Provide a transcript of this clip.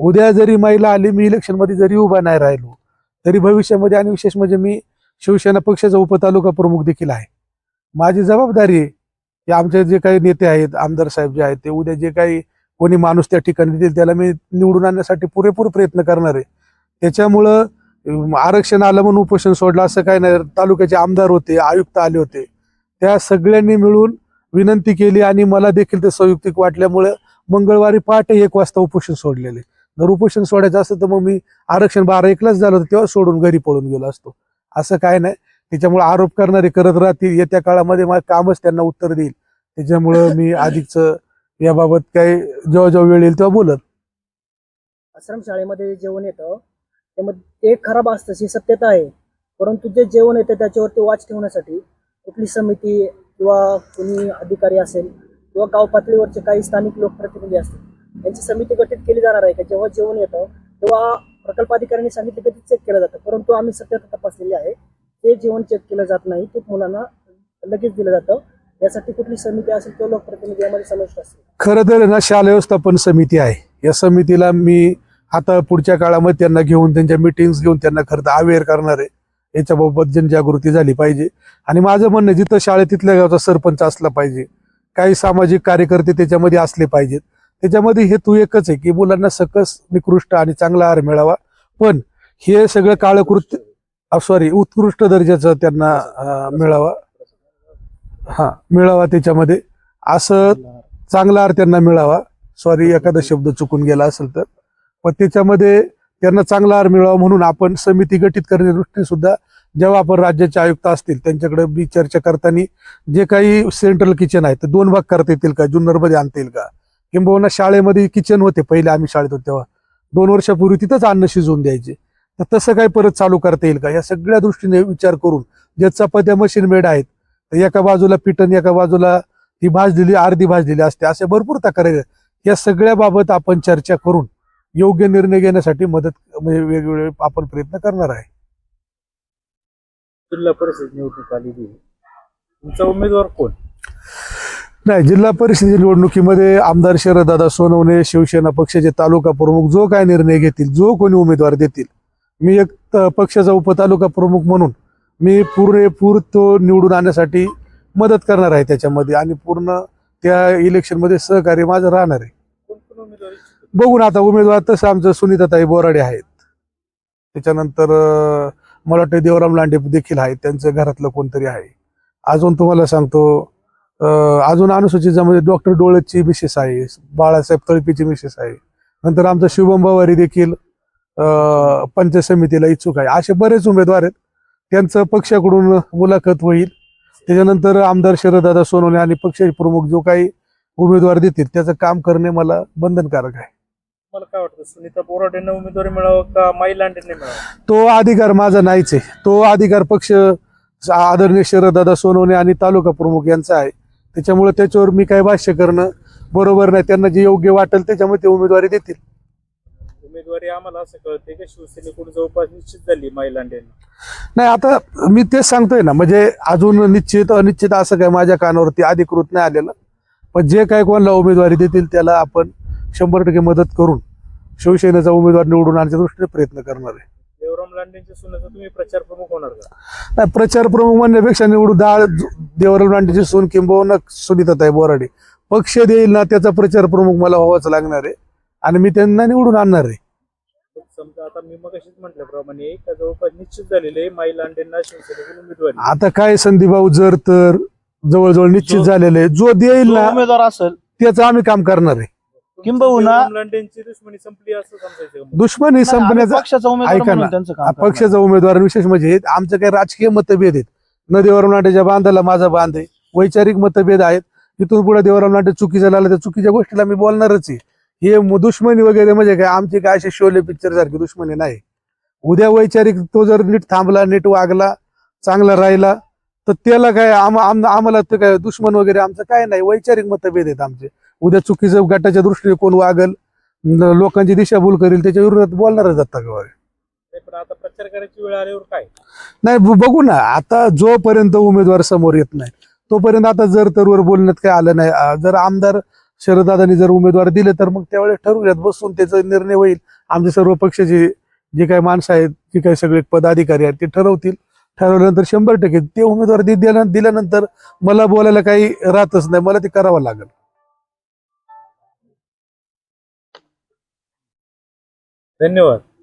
उद्या जरी महिला आली मी इलेक्शनमध्ये जरी उभा नाही राहिलो तरी भविष्यामध्ये आणि विशेष म्हणजे मी शिवसेना पक्षाचा उपतालुका प्रमुख देखील आहे. माझी जबाबदारी आहे की आमचे जे काही नेते आहेत आमदार साहेब जे आहेत ते उद्या जे काही कोणी माणूस त्या ठिकाणी देतील त्याला मी निवडून आणण्यासाठी पुरेपूर प्रयत्न करणार आहे. त्याच्यामुळं आरक्षण आलं म्हणून उपोषण सोडलं असं काही नाही. तालुक्याचे आमदार होते आयुक्त आले होते. त्या सगळ्यांनी मिळून विनंती केली आणि मला देखील ते संयुक्तिक वाटल्यामुळं मंगळवारी पहाटे एक वाजता उपोषण सोडलेले जर उपोषण सोडायचं असतं तर मग मी आरक्षण बारा एकलाच झालं होतं तेव्हा सोडून घरी पळून गेलो असतो. असं काय नाही. त्याच्यामुळे आरोप करणारे करत राहतील येत्या काळामध्ये माझं कामच त्यांना उत्तर देईल. त्याच्यामुळं मी अधिकच याबाबत काही जेव्हा जेव्हा वेळ येईल तेव्हा बोलत. आश्रम शाळेमध्ये जेवण येतं त्यामध्ये ते खराब असतं ही सत्यता आहे. परंतु जे जेवण येतं त्याच्यावरती वाच ठेवण्यासाठी कुठली समिती किंवा कोणी अधिकारी असेल किंवा गाव पातळीवरचे काही स्थानिक लोकप्रतिनिधी असतील यांची समिती गठीत केली जाणार आहे का? जेव्हा जेवण येतं तेव्हा प्रकल्प अधिकाऱ्यांनी सांगितलं की ते चेक केलं जातं. परंतु आम्ही सत्यता तपासलेली आहे ते जेवण चेक केलं जात नाही ते मुलांना लगेच दिलं जातं. यासाठी कुठली समिती असेल किंवा लोकप्रतिनिधी यामध्ये समाविष्ट असेल. खरं तर ना शालेय व्यवस्थापन समिती आहे. या समितीला मी आता पुढच्या काळामध्ये त्यांना घेऊन त्यांच्या मिटिंग्स घेऊन त्यांना खरं तर अवेअर करणार आहे. याच्याबाबत जनजागृती झाली पाहिजे. आणि माझं म्हणणं जिथं शाळेत तिथल्या गावचा सरपंच असला पाहिजे काही सामाजिक कार्यकर्ते त्याच्यामध्ये असले पाहिजेत. त्याच्यामध्ये हेतू एकच आहे की मुलांना सकस निकृष्ट आणि चांगला आहार मिळावा. पण हे सगळं काळकृत्य सॉरी उत्कृष्ट दर्जाचं त्यांना मिळावा. हा मिळावा त्याच्यामध्ये. असं चांगला आहार त्यांना मिळावा. सॉरी एखादा शब्द चुकून गेला असेल तर. पण त्याच्यामध्ये त्यांना चांगला आहार मिळावा म्हणून आपण समिती गठीत करण्या दृष्टीने सुद्धा जेव्हा आपण राज्याचे आयुक्त असतील त्यांच्याकडे मी चर्चा करताना जे काही सेंट्रल किचन आहे तर दोन भाग करता येतील का? जुन्नरमध्ये आणता येईल का? किंबहुना शाळेमध्ये किचन होते पहिले आम्ही शाळेत होतो तेव्हा. दोन वर्षापूर्वी तिथंच अन्न शिजवून द्यायचे. तर तसं काय परत चालू करता येईल का? या सगळ्या दृष्टीने विचार करून जे चपात्या मशीन मेड आहेत तर एका बाजूला पिटन एका बाजूला ती भाजलेली अर्धी भाजलेली असते. असे भरपूर तक्रारी या सगळ्या बाबत आपण चर्चा करून योग्य निर्णय घेण्यासाठी मदत म्हणजे वेगवेगळे आपण प्रयत्न करणार आहे. जिल्हा परिषद निवडणूक आलेली तुमचा उमेदवार कोण? नाही जिल्हा परिषदेच्या निवडणुकीमध्ये आमदार शरददादा सोनवणे शिवसेना पक्षाचे तालुका प्रमुख जो काय निर्णय घेतील जो कोणी उमेदवार देतील मी एक पक्षाचा उपतालुका प्रमुख म्हणून मी पुरेपूर तो निवडून आणण्यासाठी मदत करणार आहे त्याच्यामध्ये आणि पूर्ण त्या इलेक्शनमध्ये सहकार्य माझं राहणार आहे. बघून आता उमेदवार तसं आमचं सुनीताताई बोराडे आहेत. त्याच्यानंतर मला वाटतं देवराम लांडे देखील आहेत त्यांचं घरातलं कोणतरी आहे. अजून तुम्हाला सांगतो अजून अनुसूचित जमाती डॉक्टर डोळेची मिसेस आहे बाळासाहेब तळपीची मिसेस आहे. नंतर आमचा शुभम पवारी देखील पंचायत समितीला इच्छुक आहे. असे बरेच उमेदवार आहेत. त्यांचं पक्षाकडून मुलाखत होईल. त्याच्यानंतर आमदार शरददादा सोनवणे आणि पक्षाचे प्रमुख जो काही उमेदवार देतील त्याचं काम करणे मला बंधनकारक आहे. तुम्हाला काय वाटतं सुनीता बोराडेंना उमेदवारी मिळावं का माई लांडेंना मिळावं? तो अधिकार माझा नाहीच आहे. तो अधिकार पक्ष आदरणीय शरददादा सोनवणे आणि तालुका प्रमुख यांचा आहे. त्याच्यामुळे त्याच्यावर मी काही भाष्य करणं बरोबर नाही. त्यांना जे योग्य वाटेल त्याच्यामध्ये ते उमेदवारी देतील. उमेदवारी आम्हाला असं कळते की शिवसेनेकडून जवळपास निश्चित झाली माई लांडेंना नाही आता मी तेच सांगतोय ना म्हणजे अजून निश्चित अनिश्चित असं काय माझ्या कानावरती अधिकृत नाही आलेलं. पण जे काय कोणाला उमेदवारी देतील त्याला आपण शंभर टक्के मदत करून शिवसेनेचा उमेदवार निवडून आणण्याच्या दृष्टीने प्रयत्न करणार आहे. देवराम लांडेंच्या सुनाचा तुम्ही प्रचार प्रमुख होणार का? नाही प्रचार प्रमुख म्हणण्यापेक्षा निवडून दहा देवराम लांडेची सून किंबहुना सुनीताताई बोराडे. पक्ष देईल ना त्याचा प्रचार प्रमुख मला व्हावाच लागणार आहे. आणि मी त्यांना निवडून आणणार आहे. समजा आता मी मग म्हटल्याप्रमाणे का जवळपास निश्चित झालेले माई लांडेंना शिवसेनेकडून उमेदवारी. आता काय संदीभाऊ जर तर जवळजवळ निश्चित झालेलं आहे जो देईल ना उमेदवार असेल. त्याचं आम्ही काम करणार आहे. किंबहुना- दुश्मनी संपली असं समजायचं का? दुश्मनी आम्ही संपण्याचा पक्षाचा उमेदवार ऐका ना. म्हणून त्यांचं काम करणार. पक्षाचा उमेदवार विशेष म्हणजे आमचे काही राजकीय मतभेद आहेत. न देवराम लांडेच्या बांधाला माझा बांध आहे. वैचारिक मतभेद आहेत. इथून पुढे देवराम लांडे चुकीचं झालं त्या चुकीच्या गोष्टीला मी बोलणारच आहे. हे म- दुश्मनी वगैरे म्हणजे काय? आमची काय असे शोले पिक्चर सारखी दुश्मनी नाही. उद्या वैचारिक तो जर नीट थांबला नीट वागला चांगला राहिला तर त्याला काय आम आम- आम्हाला ते काय दुश्मन वगैरे आमचं काय नाही. वैचारिक मतभेद आहेत आमचे. उद्या चुकीचं गटाच्या दृष्टीने कोण वागल लोकांची दिशाभूल करेल त्याच्या विरोधात बोलणारच नाही, पण आता प्रचार करायची वेळ आल्यावर काय? नाही बघू ना आता जोपर्यंत उमेदवार समोर येत नाही तोपर्यंत आता जर तरवर बोलण्यात काय आलं नाही जर आमदार शरददादांनी जर उमेदवार दिले तर मग त्यावेळेस ठरवूयात बसून त्याचा निर्णय होईल. आमचे सर्व पक्षाचे जे काही माणसं आहेत जे काही सगळे पदाधिकारी आहेत ते ठरवतील. ठरवल्यानंतर शंभर टक्के ते उमेदवार दिल्यानंतर मला बोलायला काही राहतच नाही मला ते करावं लागेल. धन्यवाद